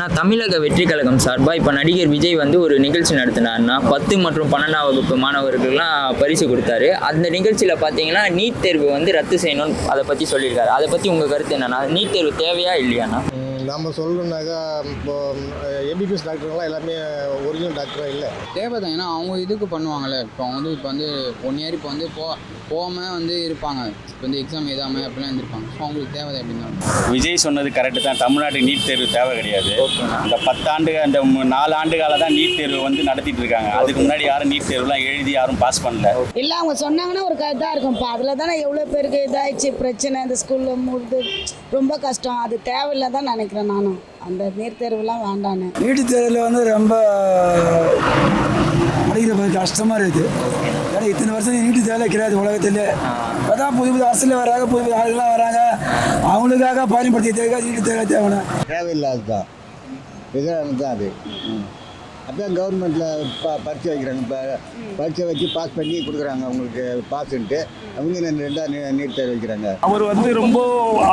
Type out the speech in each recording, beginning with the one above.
நான் தமிழக வெற்றி கழகம் சார்பாக இப்போ நடிகர் விஜய் வந்து ஒரு நிகழ்ச்சி நடத்தினார்னா பத்து மற்றும் பன்னெண்டாம் வகுப்பு மாணவர்களுக்கெல்லாம் பரிசு கொடுத்தாரு. அந்த நிகழ்ச்சியில் பார்த்தீங்கன்னா நீட் தேர்வு வந்து ரத்து செய்யணும்னு அதை பற்றி சொல்லியிருக்காரு. அதை பற்றி உங்கள் கருத்து என்னன்னா நீட் தேர்வு தேவையா இல்லையாண்ணா? நம்ம சொல்லணுன்னாக்கா இப்போ எம்பிபிஎஸ் டாக்டருங்களாம் எல்லாமே ஒரிஜினல் டாக்டராக இல்லை. தேவை தான் ஏன்னா அவங்க இதுக்கு பண்ணுவாங்கல்ல. இப்போ அவங்க வந்து இப்போ வந்து ஒன் இயர் இப்போ வந்து போ போகாமல் வந்து இருப்பாங்க. இப்போ வந்து எக்ஸாம் எழுதாமல் அப்படிலாம் இருந்திருப்பாங்க. ஸோ அவங்களுக்கு தேவை தான் எப்படின்னா விஜய் சொன்னது கரெக்டு தான். தமிழ்நாட்டுக்கு நீட் தேர்வு தேவை கிடையாது. இந்த பத்தாண்டு அந்த நாலு ஆண்டு கால தான் நீட் தேர்வு வந்து நடத்திட்டு இருக்காங்க. அதுக்கு முன்னாடி யாரும் நீட் தேர்வுலாம் எழுதி யாரும் பாஸ் பண்ணல. இல்லை அவங்க சொன்னாங்கன்னா ஒரு இதாக இருக்கும்ப்பா. அதில் தானே எவ்வளோ பேருக்கு இதாகிடுச்சு பிரச்சனை. இந்த ஸ்கூலில் முடிது ரொம்ப கஷ்டம். அது தேவையில்லை தான் நினைக்கிறேன். நானும் அந்த நீட் தேர்வுலாம் வேண்டான்னு. நீட்டு தேர்வில் வந்து ரொம்ப படிக்கிறது கஷ்டமாக இருக்குது ஏன்னா இத்தனை வருஷம் நீட்டு தேர்தலே கிடையாது உலகத்தில். அதான் புது புது அரசியல் வராங்க புது புது ஆளுகள்லாம் வராங்க. அவங்களுக்காக பயன்படுத்தியதுக்காக நீட்டு தேர்தலை தேவையான தேவையில்லாது தான் எதிரானது தான் அது. அதான் கவர்மெண்ட்டில் ப பரீட்சை வைக்கிறாங்க. இப்போ பரீட்சை வச்சு பாஸ் பண்ணி கொடுக்குறாங்க அவங்களுக்கு பாஸ்ன்ட்டு அவங்க ரெண்டு ரெண்டாக நீட் தேர்வு வைக்கிறாங்க. அவர் வந்து ரொம்ப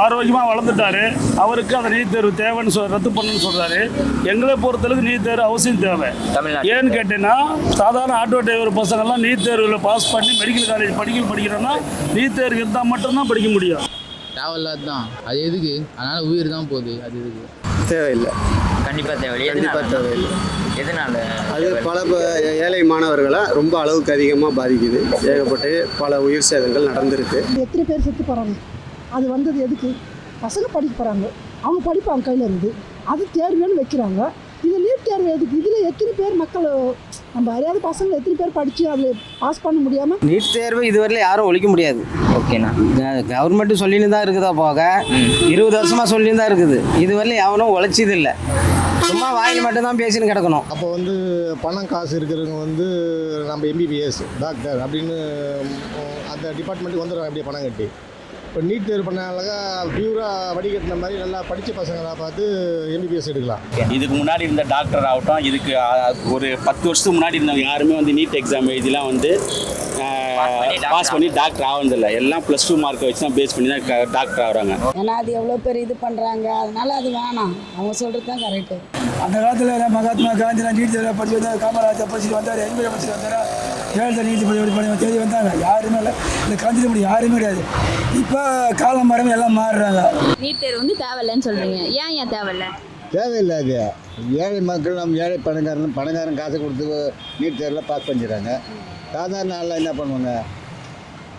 ஆரோக்கியமாக வளர்ந்துட்டாரு. அவருக்கு அந்த நீட் தேர்வு தேவைன்னு சொல் ரத்து பண்ணணும்னு சொல்றாரு. எங்களை பொறுத்தளவுக்கு நீட் தேர்வு அவசியம் தேவை. தமிழ்நாடு ஏன்னு கேட்டீங்கன்னா சாதாரண ஆட்டோ டிரைவர் பசங்கள்லாம் நீட் தேர்வில் பாஸ் பண்ணி மெடிக்கல் காலேஜ் படிக்கல் படிக்கிறோன்னா நீட் தேர்வு இருந்தால் மட்டும்தான் படிக்க முடியும். தேவையில்லாது தான் அது எதுக்கு? அதனால் உயிர் தான் போகுது. அது எதுக்கு? தேவையில்லை. கண்டிப்பாக தேவையில்லை கண்டிப்பாக எதனால? தேவையில்லை எதனால? அது? பல ப- ஏழை மாணவர்களை ரொம்ப அளவுக்கு அதிகமாக பாதிக்குது. ஏகப்பட்ட பல உயிர் சேதங்கள் நடந்திருக்கு. எத்தனை பேர் செத்து போகிறாங்க அது வந்தது எதுக்கு? பசங்க படிக்க போகிறாங்க அவங்க படிப்பு அவங்க கையில் இருக்குது. அது தேர்வுன்னு வைக்கிறாங்க. இது நீட் தேர்வு எதுக்கு? இதில் எத்தனை பேர் மக்கள் நம்ம அறியாத பசங்க எத்தனை பேர் படித்து அதில் பாஸ் பண்ண முடியாமல் நீட் தேர்வு இதுவரையிலும் யாரும் ஒழிக்க முடியாது. ஓகேண்ணா. கவர்மெண்ட் சொல்லின்னு தான் இருக்குதா போக? இருபது வருஷமா சொல்லின்னு தான் இருக்குது. இதுவரையிலும் எவனும் உழைச்சது இல்லை சும்மா வாயில் மட்டும்தான் பேசின்னு கிடக்கணும். அப்போ வந்து பணம் காசு இருக்கிறவங்க வந்து நம்ம எம்பிபிஎஸ் டாக்டர் அப்படின்னு அந்த டிபார்ட்மெண்ட்டுக்கு வந்துடுறாங்க அப்படியே பணம் கட்டி. இப்போ நீட் தேர்வு பண்ணாலக்கா பியூராக வடிகட்டின மாதிரி நல்லா படித்த பசங்களாக பார்த்து எம்பிபிஎஸ் எடுக்கலாம். இதுக்கு முன்னாடி இருந்த டாக்டர் ஆகட்டும் இதுக்கு ஒரு பத்து வருஷத்துக்கு முன்னாடி இருந்தவங்க யாருமே வந்து நீட் எக்ஸாம் எழுதிலாம் வந்து பாஸ் பண்ணி டாக்டர் ஆகுறதில்ல எல்லாம் ப்ளஸ் டூ மார்க்கை வச்சு தான் பேஸ் பண்ணி தான் டாக்டர் ஆகுறாங்க. ஏன்னா அது எவ்வளோ பேர் இது பண்ணுறாங்க அதனால அது வேணாம். அவங்க சொல்கிறது தான் கரெக்டு அந்த காலத்தில் மகாத்மா காந்திலாம் நீட் தேர்வில் படிச்சு வந்தார் காமராஜர் படிச்சுட்டு வந்தார் எங்கே படிச்சுட்டு வந்தார்? ஏழை நீதி படி தேடி வந்தாங்க. யாருமே இல்லை. இந்த காந்தியில் முடி யாருமே கிடையாது. இப்போ காலம் மரம் எல்லாம் மாறுறாங்க. நீட் தேர்வு வந்து தேவையில்லைன்னு சொல்றீங்க. ஏன் ஏன் தேவையில்ல? தேவையில்லை அது. ஏழை மக்கள் நம்ம ஏழை பணக்காரன் பணக்காரன் காசு கொடுத்து நீட் தேர்வில் பாஸ் பண்ணிடுறாங்க சாதாரண ஆள்லாம் என்ன பண்ணுவாங்க?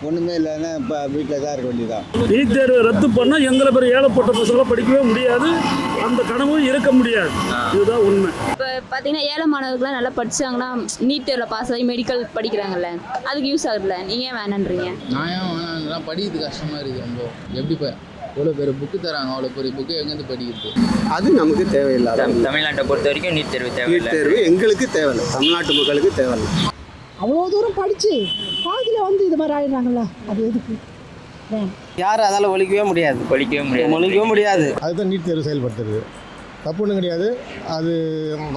ஒன்றுமே இல்லைன்னா இப்போ வீட்டில் தான் இருக்க வேண்டியதான் நீட் தேர்வு ரத்து பண்ணால் எங்களை பேர் ஏழைப்பட்ட பசங்களாம் படிக்கவே முடியாது. அந்த கனவும் இருக்க முடியாது. இதுதான் உண்மை. இப்போ பார்த்தீங்கன்னா ஏழை மாணவர்கள்லாம் நல்லா படிச்சாங்கன்னா நீட் தேர்வில் பாஸ் ஆகி மெடிக்கல் படிக்கிறாங்கல்ல அதுக்கு யூஸ் ஆகுதுல்ல. நீங்கள் ஏன் வேணான்றீங்க? நான் ஏன் வேணாம் படிக்கிறது கஷ்டமாக இருக்குது ரொம்ப. எப்படி இப்போ எவ்வளோ பேர் புக்கு தராங்க? அவ்வளோ பெரிய புக்கு எங்கேருந்து படிக்கிறது? அது நமக்கு தேவையில்லாத தம்- தமிழ்நாட்டை பொறுத்த வரைக்கும் நீட் தேர்வு நீட் தேவையில்லை தேர்வு எங்களுக்கு தேவையில்லை. தமிழ்நாட்டு மக்களுக்கு தேவையில்லை. அவ்வளோ தூரம் படித்து பாதியில் வந்து இது மாதிரி ஆயிடுறாங்கல்ல அது எதுக்கு? யாரும் அதால் ஒழிக்கவே முடியாது. படிக்கவே முடியாது. ஒழிக்கவே முடியாது. அதுதான் நீட் தேர்வு செயல்படுத்துறது. தப்பு ஒன்றும் கிடையாது. அது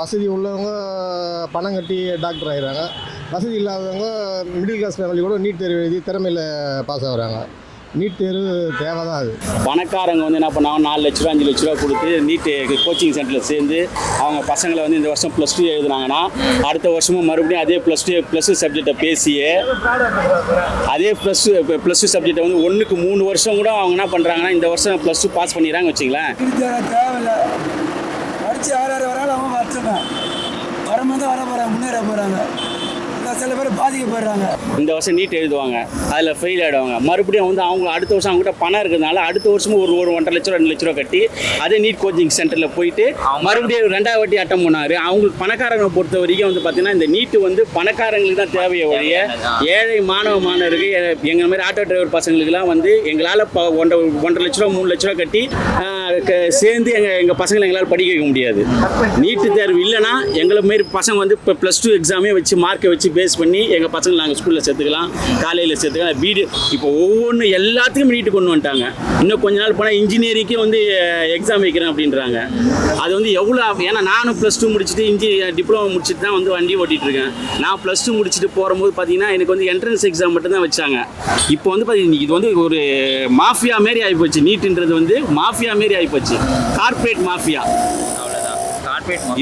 வசதி உள்ளவங்க பணம் கட்டி டாக்டர் ஆகிறாங்க வசதி இல்லாதவங்க மிடில் கிளாஸ் ஃபேமிலி கூட நீட் தேர்வு எழுதி திறமையில் பாஸ் ஆகுறாங்க. நீட் தேர்வு தேவை தான் அது. பணக்காரங்க வந்து என்ன பண்ணாங்க? நாலு லட்ச ரூபா அஞ்சு லட்ச ரூபா கொடுத்து நீட்டு கோச்சிங் சென்டரில் சேர்ந்து அவங்க பசங்களை வந்து இந்த வருஷம் ப்ளஸ் டூ எழுதுனாங்கன்னா அடுத்த வருஷமும் மறுபடியும் அதே ப்ளஸ் டூ ப்ளஸ் டூ சப்ஜெக்டை பேசியே அதே ப்ளஸ் டூ ப்ளஸ் டூ சப்ஜெக்டை வந்து ஒன்றுக்கு மூணு வருஷம் கூட அவங்க என்ன பண்ணுறாங்கன்னா இந்த வருஷம் ப்ளஸ் டூ பாஸ் பண்ணிடுறாங்க வச்சுங்களேன் படித்து யார் யார் வராலும் அவங்க வரட்டுங்க வரும்போது வர போகிறாங்க முன்னேற போகிறாங்க சில பேர் பாதிக்கப்படுறாங்க. இந்த வருஷம் நீட் எழுதுவாங்க. அதில் ஃபெயில் ஆகிடுவாங்க மறுபடியும் வந்து அவங்க அடுத்த வருஷம் அவங்ககிட்ட பணம் இருக்கிறதுனால அடுத்த வருஷமும் ஒரு ஒரு ஒன்றரை லட்ச ரூபா ரெண்டு லட்ச ரூபா கட்டி அதே நீட் கோச்சிங் சென்டரில் போயிட்டு மறுபடியும் ரெண்டாவது வாட்டி அட்டம் பண்ணாரு. அவங்களுக்கு பணக்காரங்களை பொறுத்த வரைக்கும் வந்து பார்த்தீங்கன்னா இந்த நீட்டு வந்து பணக்காரங்களுக்கு தான் தேவையை ஒழிய ஏழை மாணவ மாணவருக்கு எ- எங்க மாதிரி ஆட்டோ டிரைவர் பசங்களுக்குலாம் வந்து எங்களால் ஒன்றரை ஒன்றரை லட்ச ரூபா மூணு லட்ச ரூபா கட்டி சேர்ந்து எங்கள் எங்கள் பசங்களை எங்களால் படிக்க வைக்க முடியாது. நீட்டு தேர்வு இல்லைன்னா எங்களை மாரி பசங்க வந்து இப்போ ப்ளஸ் டூ எக்ஸாமே வச்சு மார்க்கை வச்சு பேஸ் பண்ணி எங்கள் பசங்களை நாங்கள் ஸ்கூலில் சேர்த்துக்கலாம் காலையில் சேர்த்துக்கலாம். வீடு இப்போ ஒவ்வொன்று எல்லாத்துக்கும் நீட்டு கொண்டு வந்துட்டாங்க. இன்னும் கொஞ்ச நாள் போனால் இன்ஜினியரிங்கே வந்து எக்ஸாம் வைக்கிறேன் அப்படின்றாங்க. அது வந்து எவ்வளோ ஏன்னா நானும் ப்ளஸ் டூ முடிச்சுட்டு இன்ஜினியர் டிப்ளமோ முடிச்சுட்டு தான் வந்து வண்டி ஓட்டிகிட்டு இருக்கேன். நான் ப்ளஸ் டூ முடிச்சுட்டு போகும்போது பார்த்தீங்கன்னா எனக்கு வந்து என்ட்ரன்ஸ் எக்ஸாம் மட்டும் தான் வச்சாங்க. இப்போ வந்து பார்த்தீங்கன்னா இது வந்து ஒரு மாஃபியா மாரி ஆகிப்போச்சு நீட்டுன்றது வந்து மாஃபியா மாரி ஆகிப்போச்சு கார்ப்பரேட் மாஃபியா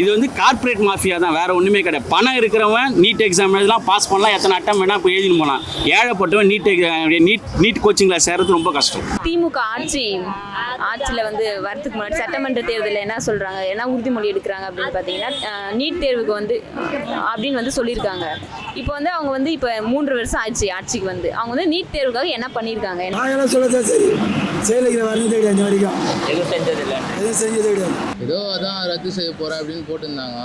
இது வந்து கார்ப்பரேட் மாஃபியா தான் வேற ஒண்ணுமே கிடையாது. பணம் இருக்கிறவன் நீட் எக்ஸாம் எழுதலாம் பாஸ் பண்ணலாம் எத்தனை அட்டம் வேணா இப்போ எழுதின்னு போகலாம் ஏழைப்பட்டவன் நீட் நீட் நீட் கோச்சிங்கில் சேர்றது ரொம்ப கஷ்டம். திமுக ஆட்சி ஆட்சியில் வந்து வரதுக்கு முன்னாடி சட்டமன்ற தேர்தலில் என்ன சொல்கிறாங்க என்ன உறுதிமொழி எடுக்கிறாங்க அப்படின்னு பார்த்தீங்கன்னா நீட் தேர்வுக்கு வந்து அப்படின்னு வந்து சொல்லியிருக்காங்க. இப்போ வந்து அவங்க வந்து இப்போ மூன்று வருஷம் ஆச்சு ஆட்சிக்கு வந்து. அவங்க வந்து நீட் தேர்வுக்காக என்ன பண்ணியிருக்காங்க? நாங்களாம் சொல்லதான் சரி செயலுக்கு வரணும் கிடையாது இன்ன வரைக்கும். எதுவும் செஞ்சது இல்லை எதுவும் செஞ்சது கிடையாது ஏதோ அதான் ரத்து செய்ய போகிறேன் அப்படின்னு போட்டிருந்தாங்க.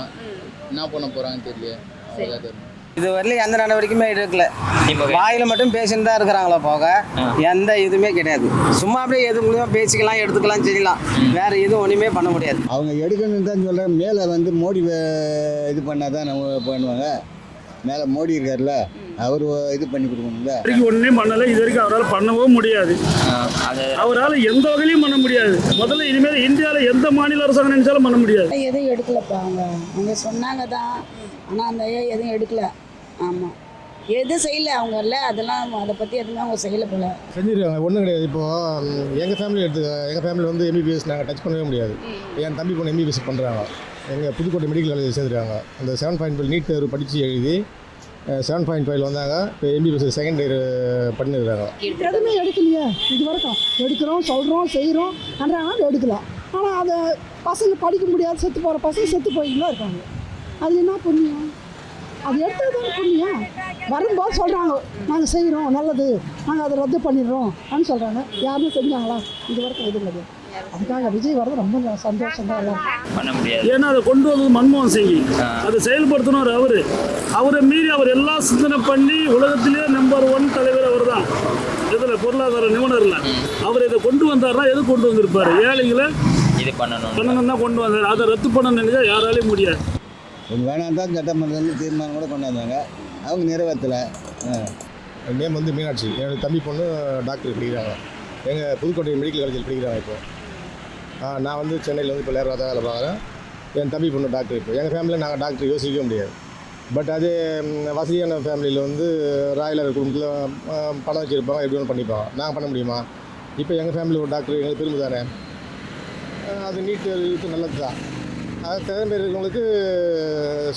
என்ன பண்ண போகிறாங்கன்னு தெரியல அவ்வளோதான் தெரியும் இது வரலையும் எந்த நடவடிக்கையுமே எடுக்கல. வாயில மட்டும் பேசிட்டு தான் இருக்கிறாங்களோ போக. எந்த இதுவுமே கிடையாது. சும்மா அப்படியே எது மூலியமா பேசிக்கலாம் எடுத்துக்கலாம் செய்யலாம். வேற எதுவும் ஒண்ணுமே பண்ண முடியாது. அவங்க எடுக்கணும்னு தான் சொல்கிறேன் மேலே வந்து மோடி இது பண்ணால் தான் நம்ம பண்ணுவாங்க. மேலே மோடி இருக்கார்ல அவர் இது பண்ணி கொடுக்கணும்ல? வரைக்கும் ஒன்றும் பண்ணலை. இது வரைக்கும் அவரால் பண்ணவும் முடியாது. அது அவரால் எந்த வகையிலையும் பண்ண முடியாது. முதல்ல இனிமேல் இந்தியாவில் எந்த மாநில அரசாங்கம் நினைச்சாலும் பண்ண முடியாது. எதுவும் எடுக்கலப்பா அவங்க. அவங்க சொன்னாங்க தான் ஆனால் அந்த ஐயா எதுவும் எடுக்கல. ஆமாம் எதுவும் செய்யல அவங்க இல்லை. அதெல்லாம் அதை பற்றி எதுவுமே அவங்க செய்யலை போல. செஞ்சிருக்காங்க. ஒன்றும் கிடையாது. இப்போது எங்கள் ஃபேமிலி எடுத்து எங்கள் ஃபேமிலி வந்து எம்பிபிஎஸ் நாங்கள் டச் பண்ணவே முடியாது. என் தம்பி பொண்ணு எம்பிபிஎஸ் பண்ணுறாங்க எங்கள் புதுக்கோட்டை மெடிக்கல் காலேஜ் சேர்ந்துருக்காங்க. அந்த செவன் பாயிண்ட் ஃபைவ் நீட் தேர்வு படித்து எழுதி செவன் பாயிண்ட் ஃபைவ் வந்தாங்க. இப்போ எம்பிபிஎஸ் செகண்ட் இயர் பண்ணியிருக்காங்க எதுவுமே எடுக்கலையே. இது வரைக்கும் எடுக்கிறோம் சொல்கிறோம் செய்கிறோம் பண்ணுறாங்க எடுக்கலாம். ஆனால் அதை பசங்க படிக்க முடியாது செத்து போகிற பசங்க செத்து போயிங்களா இருக்காங்க. அது என்ன புண்ணியம்? அது எடுத்தது தான் புண்ணியம். வரும்போது சொல்கிறாங்க நாங்கள் செய்கிறோம் நல்லது. நாங்கள் அதை ரத்து பண்ணிடுறோம் அப்படின்னு சொல்கிறாங்க யாருமே செஞ்சாங்களா? இது வரைக்கும் எதுவும் கிடையாது. அதுக்காக விஜய் வரது ரொம்ப சந்தோஷம் தான் பண்ண முடியாது. ஏன்னா அதை கொண்டு வந்தது மன்மோகன் சிங் அதை செயல்படுத்தினவர் அவரு. அவரை மீறி அவர் எல்லாம் சிந்தனை பண்ணி உலகத்திலேயே நம்பர் ஒன் தலைவர் அவர் தான் இதில் பொருளாதார நிபுணர்ல. அவர் இதை கொண்டு வந்தாருன்னா எது கொண்டு வந்திருப்பாரு? ஏழைகளை இது பண்ணணும் பண்ணணும் தான் கொண்டு வந்தார். அதை ரத்து பண்ண நினைச்சா யாராலையும் முடியாது. வேணாம் தான் சட்டமன்றத்தில் தீர்மானம் கூட கொண்டாந்தாங்க. அவங்க நிறைவேற்றலை. நேம் வந்து மீனாட்சி. என்னோட தம்பி பொண்ணு டாக்டர் படிக்கிறாங்க. எங்கள் புதுக்கோட்டை மெடிக்கல் காலேஜில் படிக்கிறாங்க இப்போ. நான் வந்து சென்னையில் வந்து இப்போ லேபராக தான் வேலை பார்க்குறேன். என் தம்பி பொண்ணு டாக்டர் இப்போ. எங்கள் ஃபேமிலியில் நாங்கள் டாக்டர் யோசிக்க முடியாது. பட் அதே வசதியான ஃபேமிலியில் வந்து ராயலர் குடும்பத்தில் பணம் வச்சுருப்பாங்க. எப்படி ஒன்று பண்ணிப்பாங்க. நாங்கள் பண்ண முடியுமா? இப்போ எங்கள் ஃபேமிலி ஒரு டாக்டர் எங்களுக்கு பெருமை தானே அது நீட் நல்லது தான் அது திறமை இருக்கிறவங்களுக்கு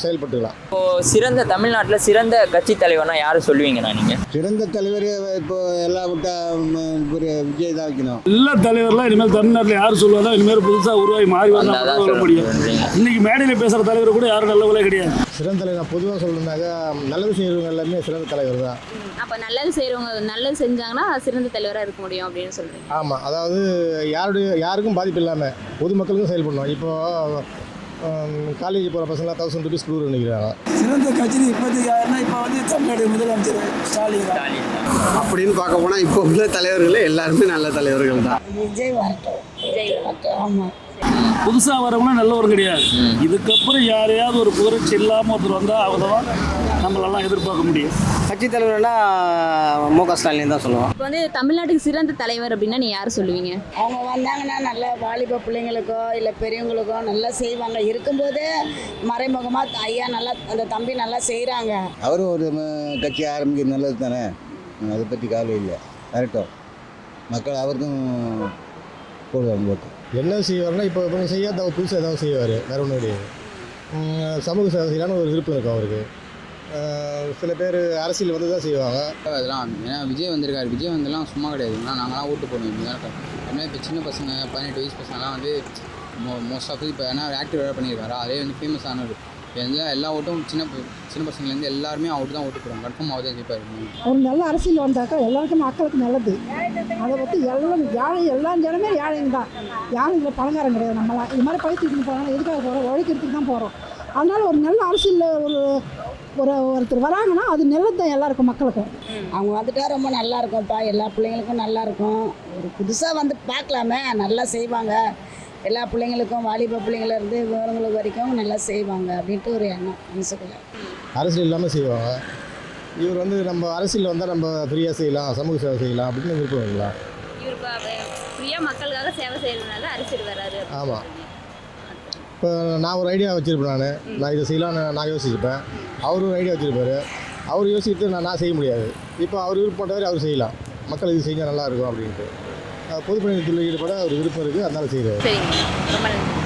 செயல்பட்டுக்கலாம். இப்போ சிறந்த தமிழ்நாட்டில் சிறந்த கட்சி தலைவர்னா யாரை சொல்லுவீங்கண்ணா நீங்கள் சிறந்த தலைவர் இப்போ எல்லாம் விட்டா விஜய் தான் வைக்கணும். எல்லா தலைவர்லாம் இனிமேல் தமிழ்நாட்டில் யார் சொல்லுவாங்க இனிமேல் புதுசாக உருவாகி மாறி வந்தால் வர முடியும். இன்னைக்கு மேடையில் பேசுகிற தலைவர் கூட யாரும் நல்லவங்களே கிடையாது. சிறந்த தலைவர் நான் பொதுவாக சொல்லணுன்னாக்கா நல்லது செய்கிறவங்க எல்லாமே சிறந்த தலைவர் தான். அப்போ நல்லது செய்கிறவங்க நல்லது செஞ்சாங்கன்னா சிறந்த தலைவராக இருக்க முடியும் அப்படின்னு சொல்கிறீங்க ஆமாம் அதாவது யாருடைய யாருக்கும் பாதிப்பு இல்லாமல் பொதுமக்களுக்கும் செயல்படணும். இப்போது காலேஜ் போகிற பசங்களாம் தௌசண்ட் ருபீஸ் கொடுக்குற நினைக்கிறாங்க. சிறந்த கட்சி இப்போதைக்கு யாருன்னா இப்போ வந்து தமிழ்நாடு முதலமைச்சர் ஸ்டாலின் தான். அப்படின்னு பார்க்க போனால் இப்போ உள்ள தலைவர்களே எல்லாருமே நல்ல தலைவர்கள் தான். விஜய் வரட்டும். விஜய் வரட்டும். ஆமாம் புதுசாக வரவங்க நல்லவரும் கிடையாது. இதுக்கப்புறம் யாரையாவது ஒரு புகழ்ச்சி இல்லாமல் ஒருத்தர் வந்தால் அவங்க தான் நம்மளெல்லாம் எதிர்பார்க்க முடியும். கட்சி தலைவர்னா மு க ஸ்டாலின் தான் சொல்லுவோம் இப்போ வந்து தமிழ்நாட்டுக்கு சிறந்த தலைவர் அப்படின்னா நீ யார் சொல்லுவீங்க? அவங்க வந்தாங்கன்னா நல்லா வாலிப பிள்ளைங்களுக்கோ இல்லை பெரியவங்களுக்கோ நல்லா செய்வாங்க. இருக்கும்போதே மறைமுகமாக ஐயா நல்லா அந்த தம்பி நல்லா செய்கிறாங்க அவரும் ஒரு கட்சி ஆரம்பிக்கிறது நல்லது தானே? அதை பற்றி கவலை இல்லை. கரெக்டும் மக்கள் அவருக்கும் போடுவாங்க ஓட்டு என்ன செய்வார்னா இப்போ இவங்க செய்யாத புதுசாக ஏதாவது செய்வார். வேறு ஒன்றும் கிடையாது சமூக சேவை செய்யலான்னு ஒரு விருப்பம் இருக்கும் அவருக்கு. சில பேர் அரசியல் வந்து தான் செய்வாங்க. அதெல்லாம் ஏன்னா விஜய் வந்திருக்காரு. விஜய் வந்தெல்லாம் சும்மா கிடையாது. ஏன்னா நாங்களாம் ஓட்டு போடுவோம். இப்படி ஏன்னா இப்போ சின்ன பசங்க பதினெட்டு வயசு பசங்கலாம் வந்து மோ மோஸ்ட் ஆஃப் இப்போ ஏன்னா ஆக்டிவ் வேறு பண்ணியிருக்காரு. அதே வந்து ஃபேமஸ் ஆனவர். இப்போ வந்து எல்லா ஓட்டும் சின்ன சின்ன பசங்கலேருந்து எல்லாருமே அவரு தான் ஓட்டு போடுவாங்க. கன்ஃபார்ம் அவர் தான் ஜெயிப்பார். ஒரு நல்ல அரசியல் வந்தாக்கா எல்லாருக்கும் மக்களுக்கு நல்லது. அதை பற்றி எல்லாம் ஏழை எல்லா ஜனமே ஏழைங்க தான். யாரும் பணக்காரன் கிடையாது. நம்மளாம் இது மாதிரி பைத்திட்டு போகிறாங்க எதுக்காக போகிறோம் உழைக்கிறதுக்கு தான் போகிறோம் அதனால ஒரு நல்ல அரசியலில் ஒரு ஒரு ஒருத்தர் வராங்கன்னா அது நல்லது தான் எல்லாருக்கும் மக்களுக்கும் அவங்க வந்துட்டா ரொம்ப நல்லா இருக்கும்ப்பா எல்லா பிள்ளைங்களுக்கும் நல்லா இருக்கும் ஒரு புதுசாக வந்து பார்க்கலாமே. நல்லா செய்வாங்க. எல்லா பிள்ளைங்களுக்கும் வாலிப பிள்ளைங்கள இருந்து விவரங்களுக்கு வரைக்கும் நல்லா செய்வாங்க அப்படின்ட்டு ஒரு எண்ணம் மனசுக்குள்ள. அரசியல் இல்லாமல் செய்வாங்க. இவர் வந்து நம்ம அரசியல் வந்தால் நம்ம ஃப்ரீயாக செய்யலாம் சமூக சேவை செய்யலாம் அப்படின்னு விருப்பம் இருக்கலாம் இவருக்கு ஃப்ரீயாக மக்களுக்காக சேவை செய்யறதுனால அரசியல் வராரு. ஆமாம் இப்போ நான் ஒரு ஐடியா வச்சுருப்பேன் நான். நான் இதை செய்யலாம்னு நான் யோசிச்சுப்பேன். அவர் ஒரு ஐடியா வச்சுருப்பாரு. அவர் யோசித்து நான் நான் செய்ய முடியாது. இப்போ அவர் விருப்பப்பட்டவர் அவர் செய்யலாம். மக்கள் இது செஞ்சால் நல்லா இருக்கும் அப்படின்ட்டு. பொதுப்பணித்துறையில் ஈடுபட அவர் விருப்பம் இருக்குது அதனால செய்கிறார்